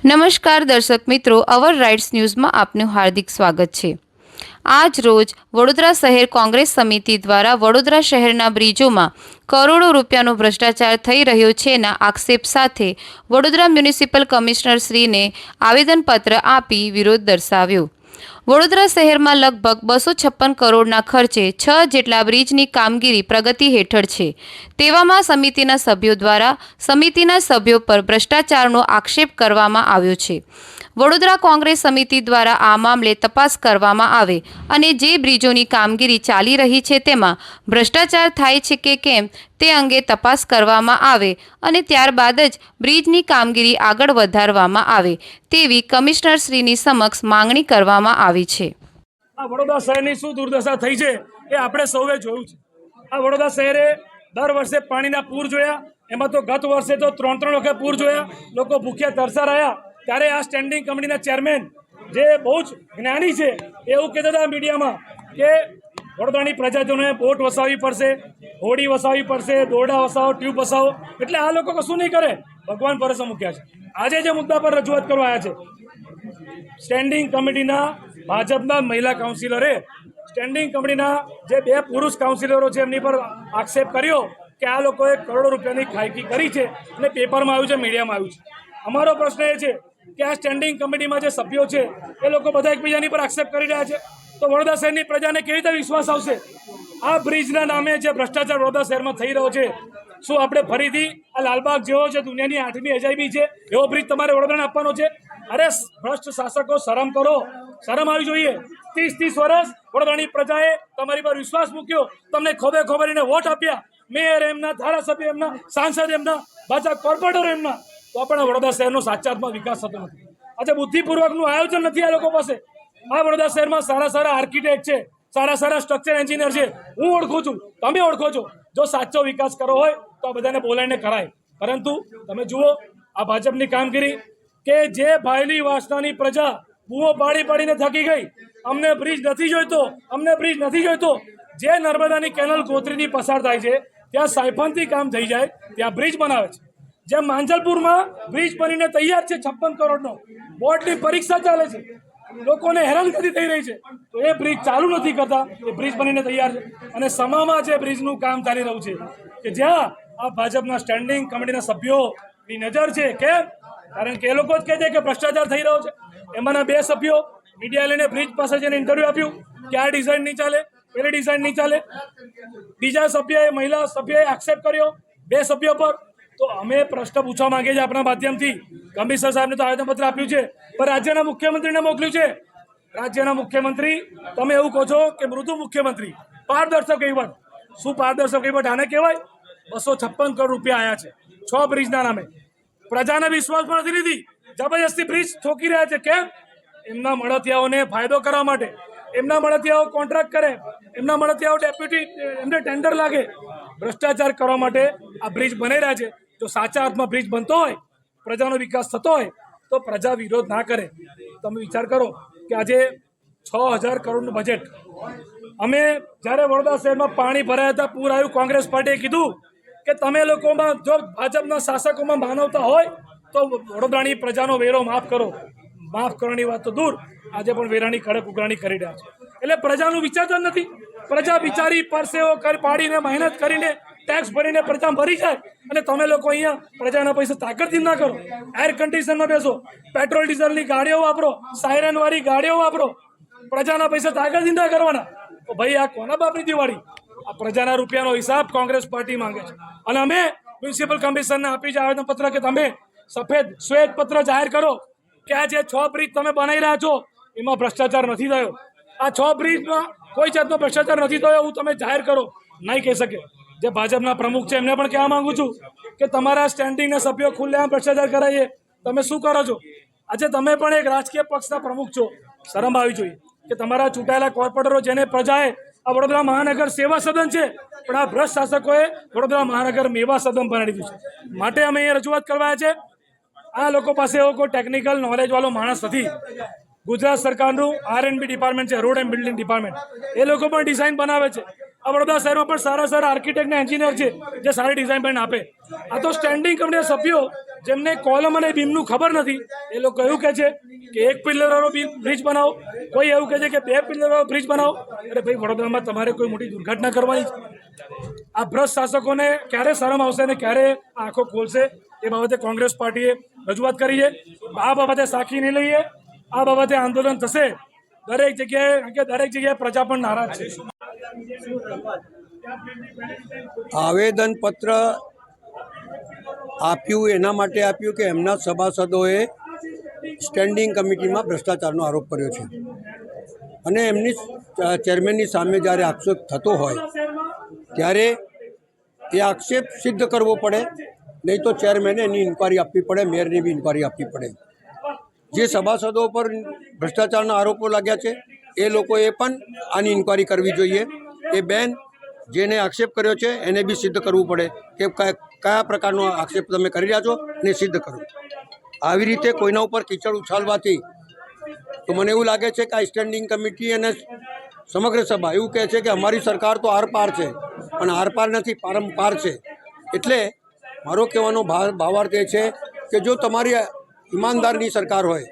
નમસ્કાર દર્શક મિત્રો, અવર રાઇટ્સ ન્યૂઝમાં આપનું હાર્દિક સ્વાગત છે. આજ રોજ વડોદરા શહેર કોંગ્રેસ સમિતિ દ્વારા વડોદરા શહેરના બ્રિજોમાં કરોડો રૂપિયાનો ભ્રષ્ટાચાર થઈ રહ્યો છેના આક્ષેપ સાથે વડોદરા મ્યુનિસિપલ કમિશનરશ્રીને આવેદનપત્ર આપી વિરોધ દર્શાવ્યો. વડોદરા શહેરમાં લગભગ બસો છપ્પન કરોડના ખર્ચે છ જેટલા બ્રિજની કામગીરી પ્રગતિ હેઠળ છે. તેવામાં સમિતિના સભ્યો દ્વારા સમિતિના સભ્યો પર ભ્રષ્ટાચારનો આક્ષેપ કરવામાં આવ્યો છે. વડોદરા કોંગ્રેસ સમિતિ દ્વારા આ મામલે તપાસ કરવામાં આવે અને જે બ્રિજોની કામગીરી ચાલી રહી છે તેમાં ભ્રષ્ટાચાર થાય છે કે કેમ તે અંગે તપાસ કરવામાં આવે અને ત્યારબાદ જ બ્રિજની કામગીરી આગળ વધારવામાં આવે તેવી કમિશનરશ્રીની સમક્ષ માંગણી કરવામાં આવી છે. આ વડોદરા શહેરની શું દુર્દશા થઈ છે એ આપણે સૌએ જોયું છે. આ વડોદરા શહેરે દર વર્ષે પાણીના પૂર જોયા. એમાં તો ગત વર્ષે તો ત્રણ ત્રણ વખત પૂર જોયા. લોકો ભૂખ્યા તરસા રહ્યા. ત્યારે આ સ્ટેન્ડિંગ કમિટીના ચેરમેન જે બહુ જ જ્ઞાની છે, એવું કહેતા હતા મીડિયામાં કે વડોદરાની પ્રજાજનોએ બોટ વસાવવી પડશે, હોડી વસાવવી પડશે, દોરડા વસાવો, ટ્યુબ વસાવો, એટલે આ લોકો કશું નહીં કરે. ભગવાન પરસો મૂક્યા છે. આજે જે મુદ્દા પર રજૂઆત કરવા આવ્યા છે સ્ટેન્ડિંગ કમિટીના ભાજપના મહિલા કાઉન્સિલરે સ્ટેન્ડિંગ કમિટીના જે બે પુરુષ કાઉન્સિલરો છે, એમની પર આક્ષેપ કર્યો કે આ લોકોએ કરોડો રૂપિયાની ખાયકી કરી છે અને પેપરમાં આવ્યું છે મીડિયામાં આવ્યું છે. અમારો પ્રશ્ન એ છે કે આ સ્ટેન્ડિંગ કમિટીમાં જે સભ્યો છે, એ લોકો બધા એકબીજાની પર આક્ષેપ કરી રહ્યા છે. તો વડોદરા શહેરની પ્રજાને કેવી રીતે વિશ્વાસ આવશે? આ બ્રિજના નામે જે ભ્રષ્ટાચાર વડોદરા શહેરમાં થઈ રહ્યો છે, શું આપણે ફરીથી આ લાલબાગ જેવો છે દુનિયાની આઠમી અજાયબી છે, એવો બ્રિજ તમારે વડોદરાને આપવાનો છે? અરે ભ્રષ્ટ શાસકો, શરમ કરો. શરમ આવી જોઈએ. ત્રીસ ત્રીસ વર્ષ વડોદરાની પ્રજાએ તમારી પર વિશ્વાસ મૂક્યો. તમને ખોબે ખોબરીને વોટ આપ્યા. મેયર એમના, ધારાસભ્ય એમના, સાંસદ એમના, ભાજપ કોર્પોરેટરો એમના. તો પણ વડોદરા શહેરનો સાચાત્મક વિકાસ થતો નથી. આજે બુદ્ધિપૂર્વકનું આયોજન નથી આ લોકો પાસે. આ વડોદરા શહેરમાં સારા સારા આર્કિટેક્ટ છે, સારા સારા સ્ટ્રક્ચર એન્જિનિયર છે. હું ઓળખું છું, તમે ઓળખો છો. જો સાચો વિકાસ કરવો હોય, તો આ બધાને બોલાવીને કરાય. પરંતુ તમે જુઓ, આ ભાજપની કામગીરી કે જે ભાયલી વાસનાની પ્રજા બૂમો પાડી પાડીને થકી ગઈ, અમને બ્રિજ નથી જોઈતો, અમને બ્રિજ નથી જોઈતો. જે નર્મદાની કેનલ ગોત્રીની પસાર થાય છે, ત્યાં સાયફનથી કામ થઈ જાય, ત્યાં બ્રિજ બનાવે છે. જેમ માંજલપુરમાં બ્રિજ બનીને તૈયાર છે છપ્પન કરોડનો, બોર્ડની પરીક્ષા ચાલે છે. લોકોને હેરાનગતિ થઈ રહી છે. તો એ બ્રિજ ચાલુ નથી કરતા, એ બ્રિજ બનીને તૈયાર છે. અને સમામાં જે બ્રિજનું કામ ચાલી રહ્યું છે, કે જ્યાં આ ભાજપના સ્ટેન્ડિંગ કમિટીના સભ્યોની નજર છે કેમ કારણ કે એ લોકો જ કહે છે કે ભ્રષ્ટાચાર થઈ રહ્યો છે. એમાંના બે સભ્યો મીડિયા લઈને બ્રિજ પાસે જઈને ઇન્ટરવ્યૂ આપ્યું, કે આ ડિઝાઇન નહીં ચાલે, પેલી ડિઝાઇન નહીં ચાલે. બીજા સભ્યએ, મહિલા સભ્યએ આક્ષેપ કર્યો, બે સભ્યો પર તો અમે પ્રશ્ન પૂછવા માંગીએ છીએ આપણા માધ્યમથી. કમિશનર સાહેબને તો આવેદનપત્ર આપ્યું છે, પણ રાજ્યના મુખ્યમંત્રીને મોકલ્યું છે. રાજ્યના મુખ્યમંત્રી, તમે એવું કહો છો કે મૃદુ મુખ્યમંત્રી, પારદર્શક વહીવટ શું પારદર્શક વહીવટ આને કહેવાય? બસો છપ્પન કરોડ રૂપિયા આવ્યા છે, છ બ્રિજના નામે. પ્રજાને વિશ્વાસ પણ નથી લીધી. જબરજસ્તી બ્રિજ ઠોકી રહ્યા છે, કેમ? એમના મળતિયાઓને ફાયદો કરવા માટે. એમના મળતિયાઓ કોન્ટ્રાક્ટ કરે, એમના મળતિયાઓ ડેપ્યુટી, એમને ટેન્ડર લાગે. ભ્રષ્ટાચાર કરવા માટે આ બ્રિજ બની રહ્યા છે. જો સાચા અર્થમાં બ્રિજ બનતો હોય, પ્રજાનો વિકાસ થતો હોય, તો પ્રજા વિરોધ ના કરે. તમે વિચાર કરો કે આજે છ હજાર કરોડનું બજેટ અમે જ્યારે વડોદરા શહેરમાં પાણી ભરાયા હતા, પૂર આવ્યું, કોંગ્રેસ પાર્ટીએ કીધું કે તમે લોકોમાં જો ભાજપના શાસકોમાં માનવતા હોય, તો વડોદરાની પ્રજાનો વેરો માફ કરો. માફ કરવાની વાત તો દૂર. આજે પણ વેરાની કડક ઉઘરાણી કરી રહ્યા છે. એટલે પ્રજાનું વિચારતા નથી. પ્રજા બિચારી પરસેવો કરી પાડીને મહેનત કરીને ટેક્સ ભરીને પ્રજા ભરી જાય અને તમે લોકો અહીંયા પ્રજાના પૈસા તાકડથી ના કરો. એર કન્ડિશનમાં બેસો. પેટ્રોલ ડીઝલની ગાડીઓ વાપરો. સાયરનવાળી ગાડીઓ વાપરો. પ્રજાના પૈસા તાકડથી ના કરવાના. તો ભાઈ આ કોના બાપની દિવાળી? આ પ્રજાના રૂપિયાનો હિસાબ કોંગ્રેસ પાર્ટી માંગે છે. અને અમે મ્યુનિસિપલ કમિશનને આપી છે આવેદનપત્ર કે તમે સફેદ શ્વેત પત્ર જાહેર કરો. કે આ જે છ બ્રિજ તમે બનાવી રહ્યા છો, એમાં ભ્રષ્ટાચાર નથી થયો. આ છ બ્રિજમાં કોઈ જાતનો ભ્રષ્ટાચાર નથી થયો એવું તમે જાહેર કરો. નહીં કહી શકે. જે ભાજપના પ્રમુખ છે, એમને પણ કહેવા માંગુ છું કે તમારા સ્ટેન્ડિંગના સભ્યો ખુલ્લેઆમ ભ્રષ્ટાચાર કરાવીએ તમે શું કરો છો? આજે તમે પણ એક રાજકીય પક્ષના પ્રમુખ છો. શરમ આવી જોઈએ કે તમારા ચૂંટાયેલા કોર્પોરેટરો જેને પ્રજાએ આ વડોદરા મહાનગર સેવા સદન છે, પણ આ ભ્રષ્ટ શાસકોએ વડોદરા મહાનગર મેવા સદન બનાવી દીધું છે. માટે અમે અહીંયા રજૂઆત કરવા છે. આ લોકો પાસે એવો કોઈ ટેકનિકલ નોલેજવાળો માણસ નથી. ગુજરાત સરકારનું આર એન્ડ બી ડિપાર્ટમેન્ટ છે રોડ એન્ડ બિલ્ડિંગ ડિપાર્ટમેન્ટ એ લોકો પણ ડિઝાઇન બનાવે છે. વડોદરા શહેરમાં પણ સારા સારા આર્કિટેક્ટ ને એન્જિનિયર છે, જે સારી ડિઝાઇન પણ આપે. આ તો સ્ટેન્ડિંગ કમિટીના સભ્યો, જેમને કોલમ અને બીમનું ખબર નથી, એ લોકો એવું કહે છે કે એક પિલ્લરવાળો બ્રિજ બનાવો, કોઈ એવું કહે છે કે બે પિલ્લરવાળો બ્રિજ બનાવો. અરે ભાઈ, વડોદરામાં તમારે કોઈ મોટી દુર્ઘટના કરવાની આ ભ્રષ્ટ શાસકોને ક્યારે શરમ આવશે અને ક્યારે આંખો ખોલશે, એ બાબતે કોંગ્રેસ પાર્ટીએ રજૂઆત કરી છે. આ બાબતે સાખી નહીં લઈએ. આ બાબતે આંદોલન થશે. દરેક જગ્યાએ, કે દરેક જગ્યાએ પ્રજા પણ નારાજ છે. આવેદનપત્ર આપ્યું, એના માટે આપ્યું કે એમના સભાસદોએ સ્ટેન્ડિંગ કમિટીમાં ભ્રષ્ટાચારનો આરોપ કર્યો છે. અને એમની ચેરમેનની સામે જ્યારે આક્ષેપ થતો હોય, ત્યારે એ આક્ષેપ સિદ્ધ કરવો પડે, નહીં તો ચેરમેને એની ઇન્કવાયરી આપવી પડે, મેયરની બી ઇન્કવાયરી આપવી પડે. જે સભાસદો પર ભ્રષ્ટાચારના આરોપો લાગ્યા છે, એ લોકોએ પણ આની ઇન્કવાયરી કરવી જોઈએ. એ બેન જેને આક્ષેપ કર્યો છે, એને બી સિદ્ધ કરવું પડે કે કયા પ્રકારનો આક્ષેપ તમે કરી રહ્યા છો એને સિદ્ધ કરો. આવી રીતે કોઈના ઉપર કીચડ ઉછાળવાથી તો મને એવું લાગે છે કે આ સ્ટેન્ડિંગ કમિટી અને સમગ્ર સભા એવું કહે છે કે અમારી સરકાર તો આરપાર છે, પણ આરપાર નથી, પારંપાર છે. એટલે મારો કહેવાનો ભાવ ભાવાર્થ એ છે કે જો તમારી ઈમાનદારની સરકાર હોય,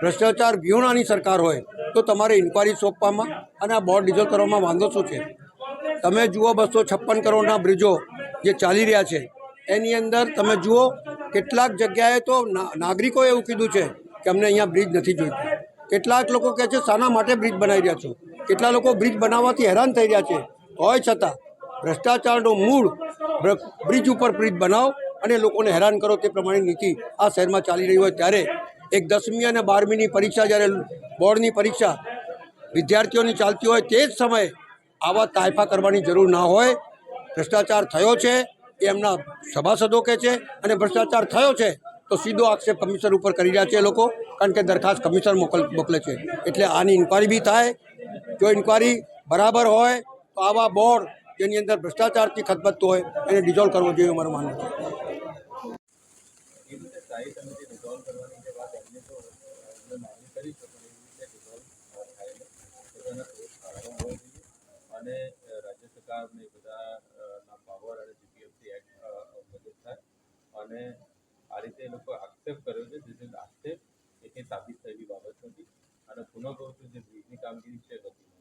ભ્રષ્ટાચાર વિહોણાની સરકાર હોય તો તમારે ઇન્કવાયરી સોંપવામાં અને આ બોર્ડ ડિઝોલ્વ કરવામાં વાંધો શું છે? તમે જુઓ બસો છપ્પન કરોડના બ્રિજો જે ચાલી રહ્યા છે. એની અંદર તમે જુઓ કેટલાક જગ્યાએ તો નાગરિકોએ એવું કીધું છે કે અમને અહીંયા બ્રિજ નથી જોઈતું. કેટલાક લોકો કહે છે, શાના માટે બ્રિજ બનાવી રહ્યા છો? કેટલા લોકો બ્રિજ બનાવવાથી હેરાન થઈ રહ્યા છે? હોય છતાં ભ્રષ્ટાચારનો મૂળ બ્રિજ ઉપર બ્રિજ બનાવો અને લોકોને હેરાન કરો તે પ્રમાણે નીતિ આ શહેરમાં ચાલી રહી હોય ત્યારે એક દસમી અને બારમીની પરીક્ષા જ્યારે બોર્ડની પરીક્ષા વિદ્યાર્થીઓની ચાલતી હોય તે જ સમયે આવા તાયફા કરવાની જરૂર ના હોય. ભ્રષ્ટાચાર થયો છે, એ એમના સભાસદો કહે છે અને ભ્રષ્ટાચાર થયો છે, તો સીધો આક્ષેપ કમિશન ઉપર કરી રહ્યા છે એ લોકો, કારણ કે દરખાસ્ત કમિશન મોકલ, મોકલે છે. એટલે આની ઇન્કવાયરી બી થાય. જો ઇન્કવાયરી બરાબર હોય, તો આવા બોર્ડ જેની અંદર ભ્રષ્ટાચારથી ખતબત્તું હોય, એને ડિઝોલ્વ કરવો જોઈએ અમારું માનવું છે. અને રાજ્ય સરકારને બધા અ, ના પાવર અને જીપીએફસી એક્ટ અ, અ, થાય. અને આ રીતે એ લોકો આક્ષેપ કર્યો છે જે આક્ષેપ એ કંઈ સાબિત થયેલી બાબત નથી. અને પુનઃ કહું જે બ્રિજની કામગીરી છે બધી